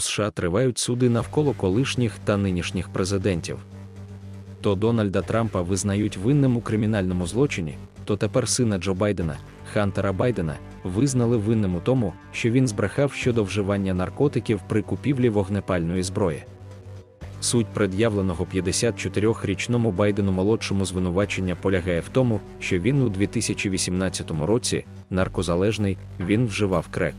США тривають суди навколо колишніх та нинішніх президентів. То Дональда Трампа визнають винним у кримінальному злочині, то тепер сина Джо Байдена, Хантера Байдена, визнали винним у тому, що він збрехав щодо вживання наркотиків при купівлі вогнепальної зброї. Суть пред'явленого 54-річному Байдену молодшому звинувачення полягає в тому, що він у 2018 році, наркозалежний, він вживав крек.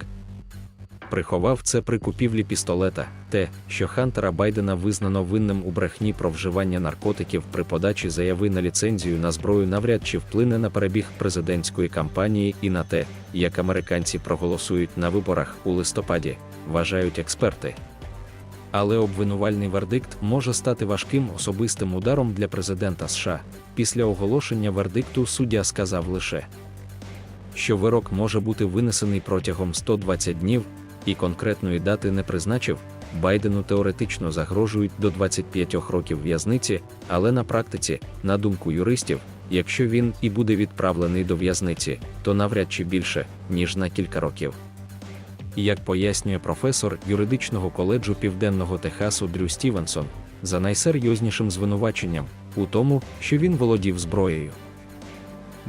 Приховав це при купівлі пістолета, те, що Хантера Байдена визнано винним у брехні про вживання наркотиків при подачі заяви на ліцензію на зброю навряд чи вплине на перебіг президентської кампанії і на те, як американці проголосують на виборах у листопаді, вважають експерти. Але обвинувальний вердикт може стати важким особистим ударом для президента США. Після оголошення вердикту суддя сказав лише, що вирок може бути винесений протягом 120 днів, і конкретної дати не призначив. Байдену теоретично загрожують до 25 років в'язниці, але на практиці, на думку юристів, якщо він і буде відправлений до в'язниці, то навряд чи більше, ніж на кілька років. Як пояснює професор юридичного коледжу Південного Техасу Дрю Стівенсон, за найсерйознішим звинуваченням у тому, що він володів зброєю.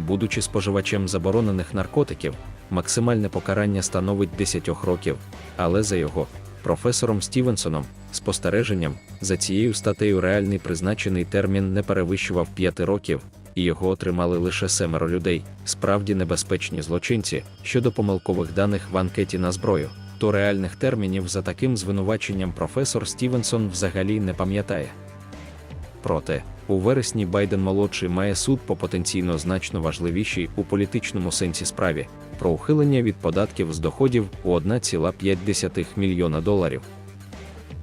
Будучи споживачем заборонених наркотиків, максимальне покарання становить 10 років, але за його професором Стівенсоном, спостереженням, за цією статтею реальний призначений термін не перевищував 5 років, і його отримали лише семеро людей, справді небезпечні злочинці щодо помилкових даних в анкеті на зброю. То реальних термінів за таким звинуваченням професор Стівенсон взагалі не пам'ятає. Проте, у вересні Байден молодший має суд по потенційно значно важливішій у політичному сенсі справі про ухилення від податків з доходів у 1,5 мільйона доларів.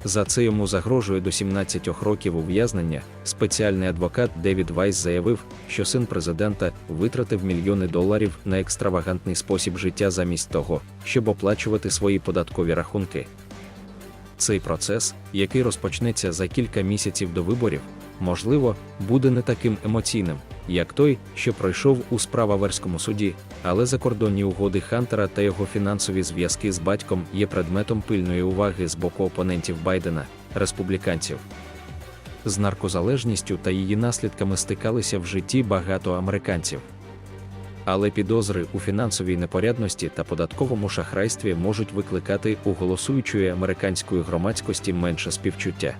За це йому загрожує до 17 років ув'язнення. Спеціальний адвокат Девід Вайс заявив, що син президента витратив мільйони доларів на екстравагантний спосіб життя замість того, щоб оплачувати свої податкові рахунки. Цей процес, який розпочнеться за кілька місяців до виборів, можливо, буде не таким емоційним, як той, що пройшов у справаверському суді, але закордонні угоди Хантера та його фінансові зв'язки з батьком є предметом пильної уваги з боку опонентів Байдена, республіканців. З наркозалежністю та її наслідками стикалися в житті багато американців. Але підозри у фінансовій непорядності та податковому шахрайстві можуть викликати у голосуючої американської громадськості менше співчуття.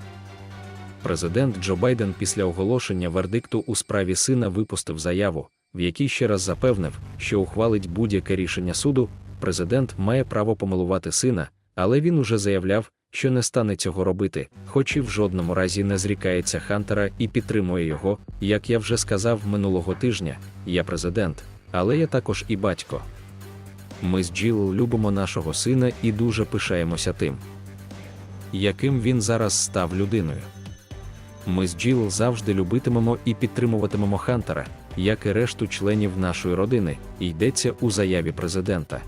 Президент Джо Байден після оголошення вердикту у справі сина випустив заяву, в якій ще раз запевнив, що ухвалить будь-яке рішення суду. Президент має право помилувати сина, але він уже заявляв, що не стане цього робити, хоч і в жодному разі не зрікається Хантера і підтримує його. Як я вже сказав минулого тижня, я президент, але я також і батько. Ми з Джіл любимо нашого сина і дуже пишаємося тим, яким він зараз став людиною. Ми з Джіл завжди любитимемо і підтримуватимемо Хантера, як і решту членів нашої родини, йдеться у заяві президента.